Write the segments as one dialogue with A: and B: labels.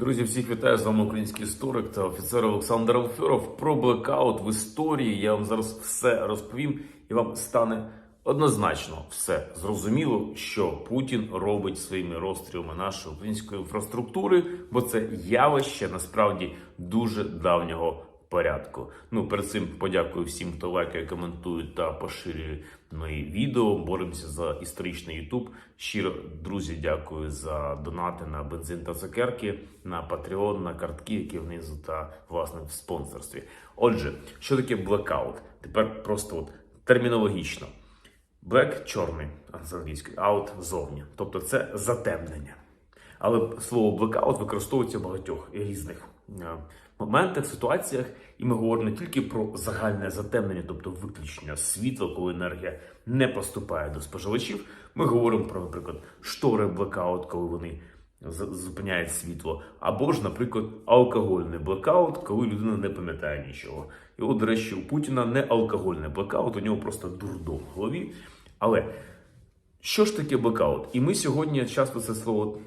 A: Друзі, всіх вітаю з вами український історик та офіцер Олександр Алферов. Про блекаут в історії я вам зараз все розповім, і вам стане однозначно все зрозуміло, що Путін робить своїми розстрілами нашої української інфраструктури, бо це явище насправді дуже давнього порядку. Ну, перед цим подякую всім, хто лайкає, коментує та поширює мої відео. Боремося за історичний Ютуб. Щиро, друзі, дякую за донати на бензин та цукерки, на Patreon, на картки, які внизу та власне в спонсорстві. Отже, що таке блекаут? Тепер просто от термінологічно. Black – чорний з англійської, out – зовні. Тобто це затемнення. Але слово blackout використовується в багатьох різних е, моментах, ситуаціях, і ми говоримо не тільки про загальне затемнення, тобто виключення світла, коли енергія не поступає до споживачів. Ми говоримо про, наприклад, штори блекаут, коли вони зупиняють світло, або ж, наприклад, алкогольний блекаут, коли людина не пам'ятає нічого. І от, до речі, у Путіна не алкогольний блекаут, у нього просто дурдом в голові. Але що ж таке блекаут? І ми сьогодні часто це слово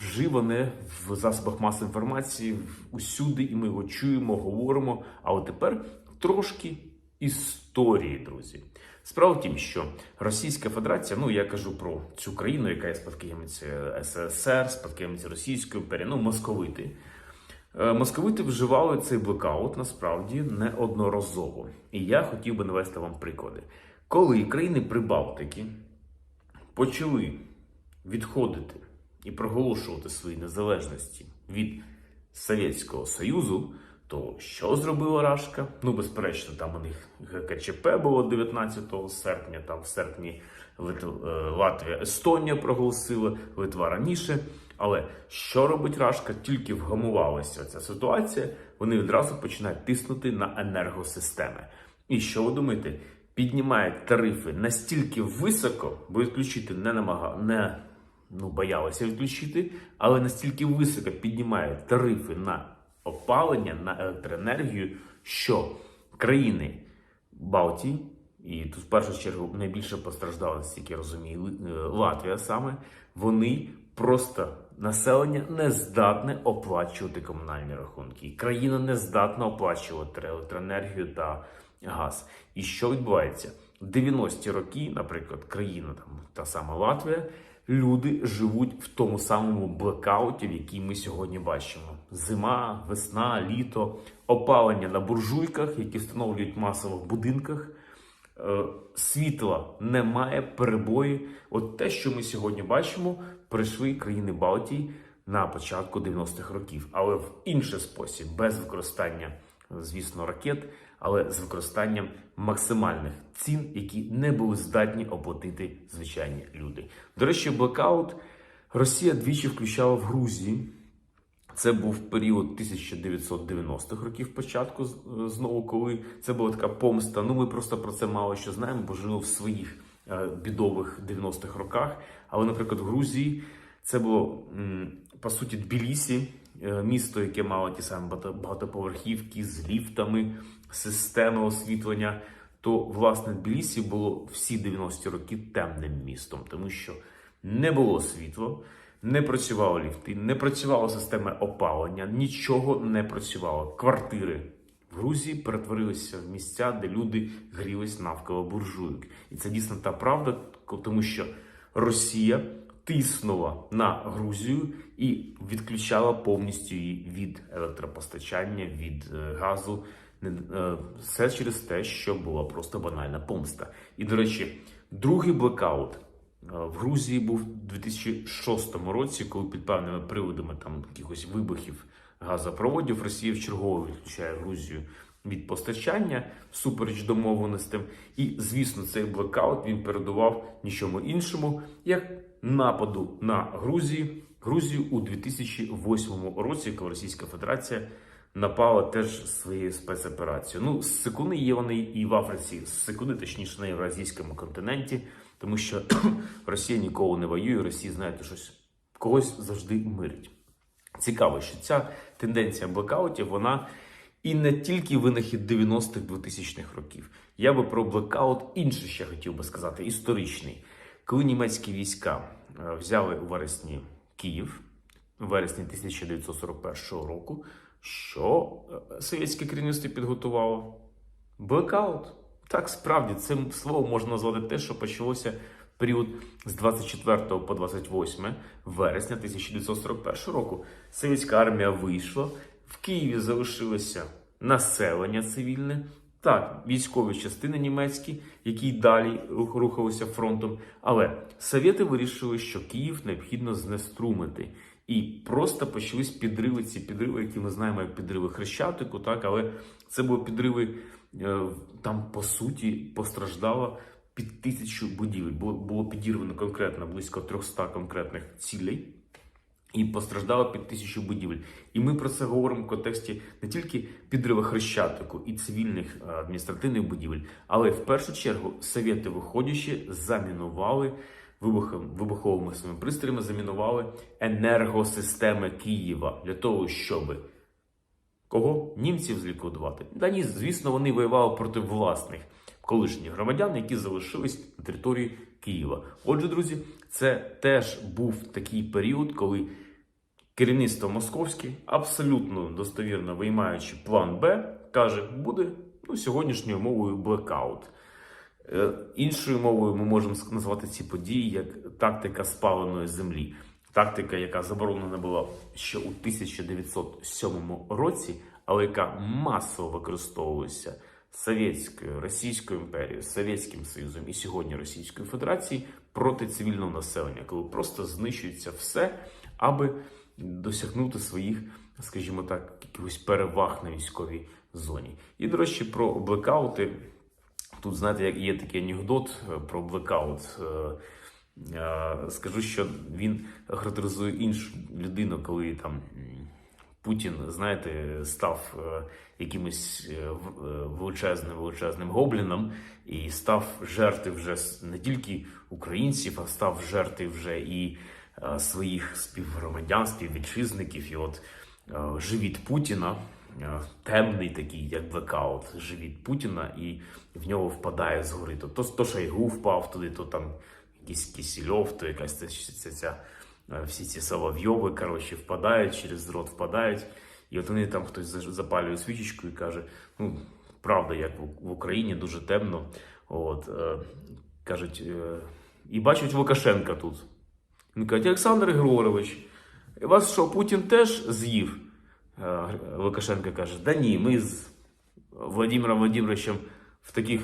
A: вживане в засобах масової інформації усюди, і ми його чуємо, говоримо. А от тепер трошки історії, друзі. Справа в тім, що Російська Федерація, ну я кажу про цю країну, яка є спадкоємець СРСР, спадкоємець Російської імперії, ну московити. Е, Московити вживали цей блекаут насправді неодноразово. І я хотів би навести вам приклади. Коли країни Прибалтики почали відходити і проголошувати свої незалежності від Совєтського Союзу, то що зробила Рашка? Ну, безперечно, там у них ГКЧП було 19 серпня, там в серпні е, Латвія, Естонія проголосила, Литва раніше. Але що робить Рашка? Тільки вгамувалася ця ситуація, вони відразу починають тиснути на енергосистеми. І що ви думаєте? Піднімають тарифи настільки високо, бо відключити не намага... не ну, боялися відключити, але настільки високо піднімають тарифи на опалення, на електроенергію, що країни Балтії, і тут в першу чергу найбільше постраждала, наскільки розумію, е, Латвія саме, вони просто населення не здатне оплачувати комунальні рахунки. Країна не здатна оплачувати електроенергію та газ. І що відбувається? В 90-ті роки, наприклад, країна там та сама Латвія, люди живуть в тому самому блекауті, в який ми сьогодні бачимо: зима, весна, літо, опалення на буржуйках, які встановлюють масово в будинках. Е, Світла немає, перебої. От те, що ми сьогодні бачимо, прийшли країни Балтії на початку 90-х років, але в інший спосіб, без використання, звісно, ракет, але з використанням максимальних цін, які не були здатні оплатити звичайні люди. До речі, блекаут Росія двічі включала в Грузії. Це був період 1990-х років початку знову, коли це була така помста. Ну ми просто про це мало що знаємо, бо жили в своїх е, бідових 90-х роках. Але, наприклад, в Грузії це було по суті Тбілісі, е, місто, яке мало ті самі багато- багатоповерхівки з ліфтами, системи освітлення. То власне Тбілісі було всі 90-ті роки темним містом, тому що не було світла, не працювали ліфти, не працювала система опалення, нічого не працювало. Квартири в Грузії перетворилися в місця, де люди грілись навколо буржуйок. І це дійсно та правда, тому що Росія тиснула на Грузію і відключала повністю її від електропостачання, від е, газу. Е, Все через те, що була просто банальна помста. І, до речі, другий блекаут е, в Грузії був у 2006 році, коли під певними приводами там якихось вибухів газопроводів Росія вчергово відключає Грузію від постачання всупереч домовленостям. І, звісно, цей блекаут він передував нічому іншому, як нападу на Грузію. Грузію у 2008 році, коли Російська Федерація напала теж своєю спецоперацією. Ну, секуни є вони і в Африці, секуни, точніше, на Євразійському континенті, тому що Росія ніколи не воює, Росія, знаєте, щось когось завжди мирить. Цікаво, що ця тенденція блекаутів, вона і не тільки винахід 90-х 2000-х років. Я би про блекаут інше ще хотів би сказати, історичний. Коли німецькі війська е, взяли у вересні Київ, вересні 1941 року, що е, совєтське керівництво підготувало? Блекаут. Так, справді, цим словом можна назвати те, що почалося період з 24 по 28 вересня 1941 року. Совєтська армія вийшла, в Києві залишилося населення цивільне, так, військові частини німецькі, які й далі рухалися фронтом. Але совєти вирішили, що Київ необхідно знеструмити. І просто почались підриви, ці підриви, які ми знаємо як підриви Хрещатику, так, але це були підриви, е, там по суті постраждало під тисячу будівель. Було, було підірвано конкретно близько 300 конкретних цілей. І постраждало під тисячу будівель. І ми про це говоримо в контексті не тільки підриву хрещатику і цивільних е, адміністративних будівель, але в першу чергу совєти, виходячи, замінували вибуховими своїми пристроями, замінували енергосистеми Києва для того, щоб кого німців зліквідувати. Та ні, звісно, вони воювали проти власних колишніх громадян, які залишились на території Києва. Отже, друзі, це теж був такий період, коли керівництво московське, абсолютно достовірно виймаючи план Б, каже, буде ну, сьогоднішньою мовою блекаут. Е, Іншою мовою ми можемо назвати ці події як тактика спаленої землі. Тактика, яка заборонена була ще у 1907 році, але яка масово використовувалася Совєтською, Російською імперією, Совєтським Союзом і сьогодні Російською Федерацією проти цивільного населення, коли просто знищується все, аби досягнути своїх, скажімо так, якихось переваг на військовій зоні. І, до речі, про блекаути. Тут, знаєте, як є такий анекдот е, про блекаут. Е, е, Скажу, що він характеризує іншу людину, коли там Путін, знаєте, став якимось величезним величезним гобліном і став жерти вже не тільки українців, а став жерти вже і своїх співгромадян, співвітчизників. І от е, живіт Путіна, е, темний такий, як блекаут, живіт Путіна, і в нього впадає згори. То, то, Шойгу впав туди, то там якийсь Кисельов, то якась ця, ця, ця, е, всі ці Соловйови, коротше, впадають, через рот впадають. І от вони там хтось запалює свічечку і каже: ну, правда, як в Україні дуже темно. От, е, кажуть, е, і бачать Лукашенка тут. Він каже, Олександр Григорович, вас що, Путін теж з'їв? Е, Лукашенко каже, да ні, ми з Владимиром Владимировичем в таких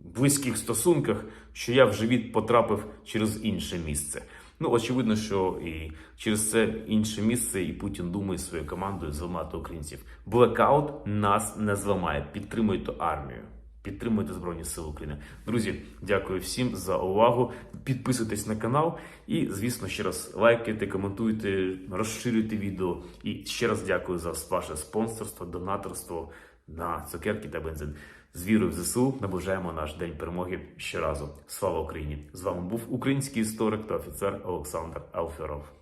A: близьких стосунках, що я в живіт потрапив через інше місце. Ну, очевидно, що і через це інше місце, і Путін думає своєю командою зламати українців. Блекаут нас не зламає. Підтримуйте армію. Підтримуйте Збройні Сили України. Друзі, дякую всім за увагу. Підписуйтесь на канал і, звісно, ще раз лайкайте, коментуйте, розширюйте відео. І ще раз дякую за ваше спонсорство, донаторство на цукерки та бензин. З вірою в ЗСУ наближаємо наш день перемоги щоразу. Слава Україні! З вами був український історик та офіцер Олександр Алферов.